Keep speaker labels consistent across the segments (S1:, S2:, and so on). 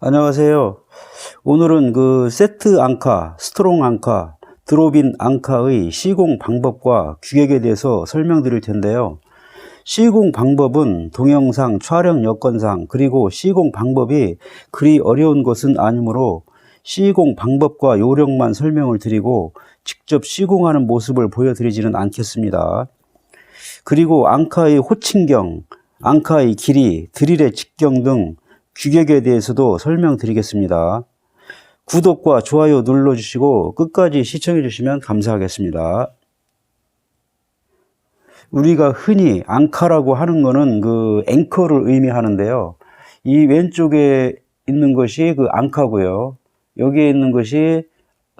S1: 안녕하세요. 오늘은 그 세트 앙카, 스트롱 앙카, 드롭인 앙카의 시공 방법과 규격에 대해서 설명드릴 텐데요. 시공 방법은 동영상 촬영 여건상 그리고 시공 방법이 그리 어려운 것은 아니므로 시공 방법과 요령만 설명을 드리고 직접 시공하는 모습을 보여드리지는 않겠습니다. 그리고 앙카의 호칭경, 앙카의 길이, 드릴의 직경 등 규격에 대해서도 설명드리겠습니다. 구독과 좋아요 눌러주시고 끝까지 시청해 주시면 감사하겠습니다. 우리가 흔히 앙카라고 하는 것은 그 앵커를 의미하는데요. 이 왼쪽에 있는 것이 그 앙카고요. 여기에 있는 것이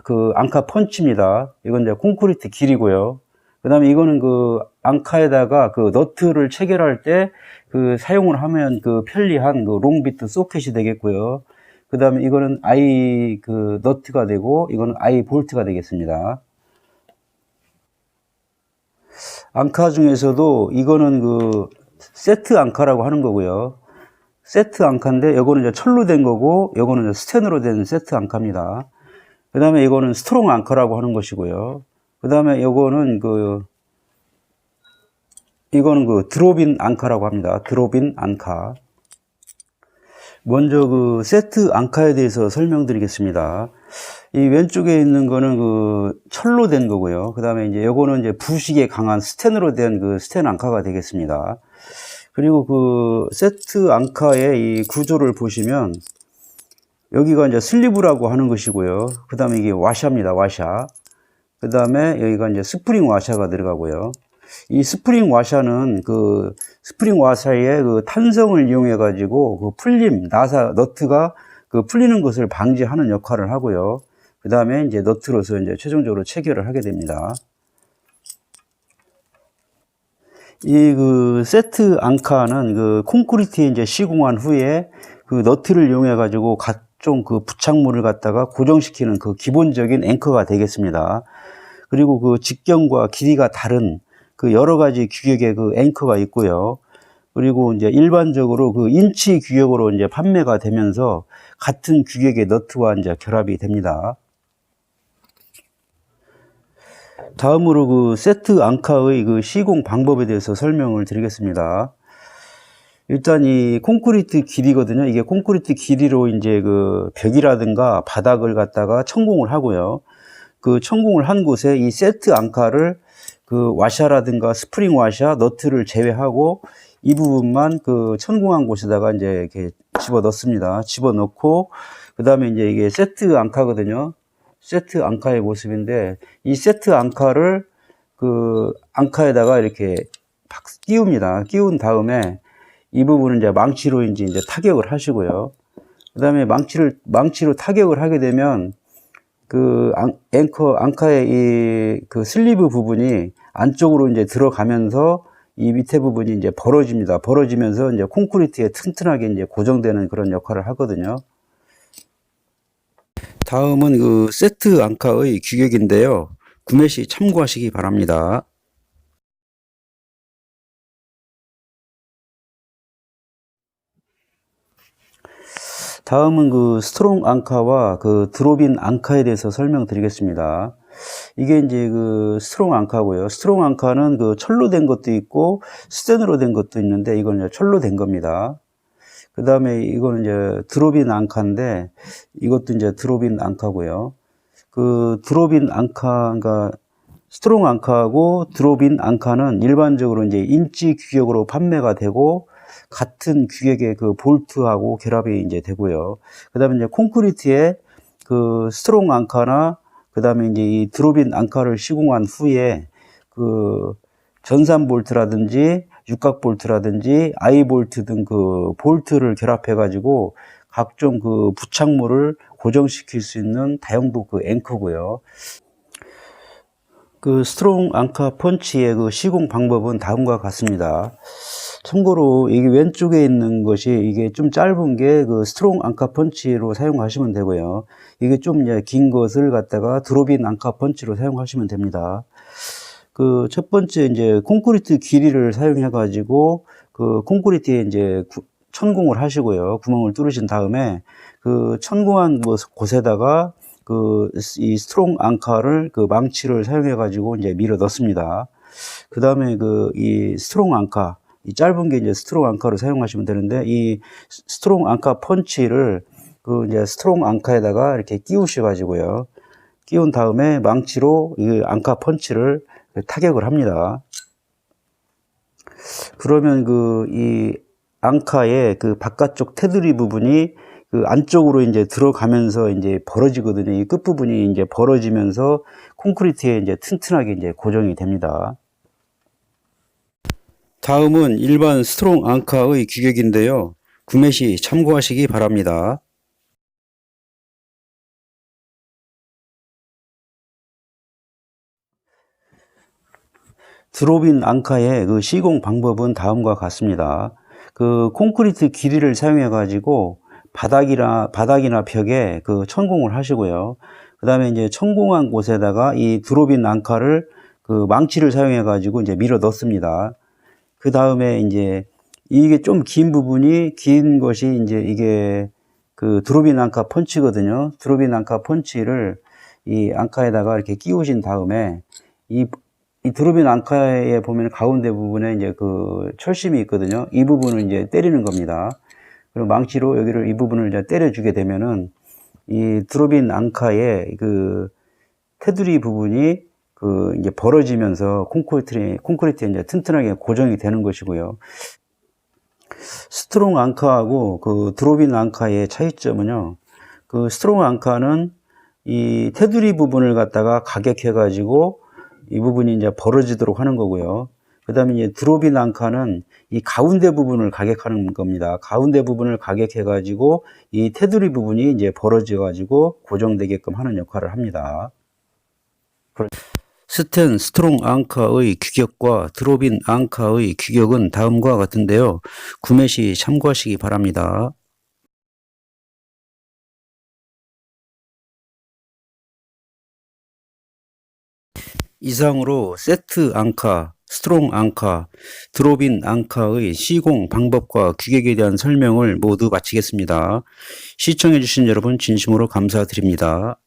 S1: 그 앙카 펀치입니다. 이건 이제 콘크리트 길이고요. 그 다음에 이거는 그 앙카에다가 그 너트를 체결할 때 그 사용을 하면 그 편리한 그 롱비트 소켓이 되겠고요. 그 다음에 이거는 아이 그 너트가 되고 이거는 아이 볼트가 되겠습니다. 앙카 중에서도 이거는 그 세트 앙카라고 하는 거고요. 세트 앙카인데 이거는 이제 철로 된 거고 이거는 스텐으로 된 세트 앙카입니다. 그 다음에 이거는 스트롱 앙카라고 하는 것이고요. 그 다음에 이거는 그 이거는 그 드롭인 앙카라고 합니다. 드롭인 앙카. 먼저 그 세트 앙카에 대해서 설명드리겠습니다. 이 왼쪽에 있는 거는 그 철로 된 거고요. 그 다음에 이제 요거는 이제 부식에 강한 스텐으로 된 그 스텐 앙카가 되겠습니다. 그리고 그 세트 앙카의 이 구조를 보시면 여기가 이제 슬리브라고 하는 것이고요. 그 다음에 이게 와샤입니다. 와샤. 그 다음에 여기가 이제 스프링 와샤가 들어가고요. 이 스프링 와샤는 그 스프링 와샤의 그 탄성을 이용해 가지고 그 풀림 나사 너트가 그 풀리는 것을 방지하는 역할을 하고요. 그 다음에 이제 너트로서 이제 최종적으로 체결을 하게 됩니다. 이 그 세트 앙카는 그 콘크리트에 이제 시공한 후에 그 너트를 이용해 가지고 각 종 그 부착물을 갖다가 고정시키는 그 기본적인 앵커가 되겠습니다. 그리고 그 직경과 길이가 다른 그 여러 가지 규격의 그 앵커가 있고요. 그리고 이제 일반적으로 그 인치 규격으로 이제 판매가 되면서 같은 규격의 너트와 이제 결합이 됩니다. 다음으로 그 세트 앙카의 그 시공 방법에 대해서 설명을 드리겠습니다. 일단 이 콘크리트 길이거든요. 이게 콘크리트 길이로 이제 그 벽이라든가 바닥을 갖다가 천공을 하고요. 그 천공을 한 곳에 이 세트 앙카를 그 와샤라든가 스프링 와샤, 너트를 제외하고 이 부분만 그 천공한 곳에다가 이제 이렇게 집어 넣습니다. 집어 넣고 그 다음에 이제 이게 세트 앙카거든요. 세트 앙카의 모습인데 이 세트 앙카를 그 앙카에다가 이렇게 박 끼웁니다. 끼운 다음에 이 부분은 이제 망치로 이제 이제 타격을 하시고요. 그 다음에 망치를 망치로 타격을 하게 되면 그 앙, 앵커 앙카의 이 그 슬리브 부분이 안쪽으로 이제 들어가면서 이 밑에 부분이 이제 벌어집니다. 벌어지면서 이제 콘크리트에 튼튼하게 이제 고정되는 그런 역할을 하거든요. 다음은 그 세트 앙카의 규격인데요. 구매 시 참고하시기 바랍니다. 다음은 그 스트롱 앙카와 그 드롭인 앙카에 대해서 설명드리겠습니다. 이게 이제 그 스트롱 앙카고요. 스트롱 앙카는 그 철로 된 것도 있고 스텐으로 된 것도 있는데 이건 이제 철로 된 겁니다. 그 다음에 이거는 이제 드롭인 앙카인데 이것도 이제 드롭인 앙카고요. 그 드롭인 앙카, 그러니까 스트롱 앙카하고 드롭인 앙카는 일반적으로 이제 인치 규격으로 판매가 되고 같은 규격의 그 볼트하고 결합이 이제 되고요. 그 다음에 이제 콘크리트에 그 스트롱 앙카나 그 다음에 이제 이 드롭인 앙카를 시공한 후에 그 전산 볼트라든지 육각 볼트라든지 아이 볼트 등 그 볼트를 결합해 가지고 각종 그 부착물을 고정시킬 수 있는 다용도 그 앵커고요. 그 스트롱 앙카 펀치의 그 시공 방법은 다음과 같습니다. 참고로 이게 왼쪽에 있는 것이 이게 좀 짧은 게 그 스트롱 앙카 펀치로 사용하시면 되고요. 이게 좀 긴 것을 갖다가 드롭인 앙카 펀치로 사용하시면 됩니다. 그 첫 번째 이제 콘크리트 길이를 사용해 가지고 그 콘크리트에 이제 천공을 하시고요. 구멍을 뚫으신 다음에 그 천공한 곳- 곳에다가 그 이 스트롱 앙카를 그 망치를 사용해 가지고 이제 밀어 넣습니다. 그 다음에 그 이 스트롱 앙카 이 짧은 게 이제 스트롱 앙카로 사용하시면 되는데 이 스- 스트롱 앙카 펀치를 그 이제 스트롱 앙카에다가 이렇게 끼우셔 가지고요. 끼운 다음에 망치로 이 앙카 펀치를 타격을 합니다. 그러면 그 이 앙카의 그 바깥쪽 테두리 부분이 그 안쪽으로 이제 들어가면서 이제 벌어지거든요. 이 끝부분이 이제 벌어지면서 콘크리트에 이제 튼튼하게 이제 고정이 됩니다. 다음은 일반 스트롱 앙카의 규격인데요. 구매 시 참고하시기 바랍니다. 드롭인 앙카의 그 시공 방법은 다음과 같습니다. 그 콘크리트 길이를 사용해 가지고 바닥이나 바닥이나 벽에 그 천공을 하시고요. 그다음에 이제 천공한 곳에다가 이 드롭인 앙카를 그 망치를 사용해 가지고 이제 밀어 넣습니다. 그 다음에 이제 이게 좀 긴 부분이 긴 것이 이제 이게 그 드롭인 앙카 펀치거든요. 드롭인 앙카 펀치를 이 앙카에다가 이렇게 끼우신 다음에 이, 이 드롭인 앙카에 보면 가운데 부분에 이제 그 철심이 있거든요. 이 부분을 이제 때리는 겁니다. 그리고 망치로 여기를 이 부분을 이제 때려주게 되면은 이 드롭인 앙카의 그 테두리 부분이 그 이제 벌어지면서 콘크리트에 콘크리트에 이제 튼튼하게 고정이 되는 것이고요. 스트롱 앙카하고 그 드롭인 앙카의 차이점은요. 그 스트롱 앙카는 이 테두리 부분을 갖다가 가격해 가지고 이 부분이 이제 벌어지도록 하는 거고요. 그다음에 이제 드롭인 앙카는 이 가운데 부분을 가격하는 겁니다. 가운데 부분을 가격해 가지고 이 테두리 부분이 이제 벌어져 가지고 고정되게끔 하는 역할을 합니다. 스텐 스트롱 앙카의 규격과 드롭인 앙카의 규격은 다음과 같은데요. 구매 시 참고하시기 바랍니다. 이상으로 세트 앙카, 스트롱 앙카, 드롭인 앙카의 시공 방법과 규격에 대한 설명을 모두 마치겠습니다. 시청해주신 여러분 진심으로 감사드립니다.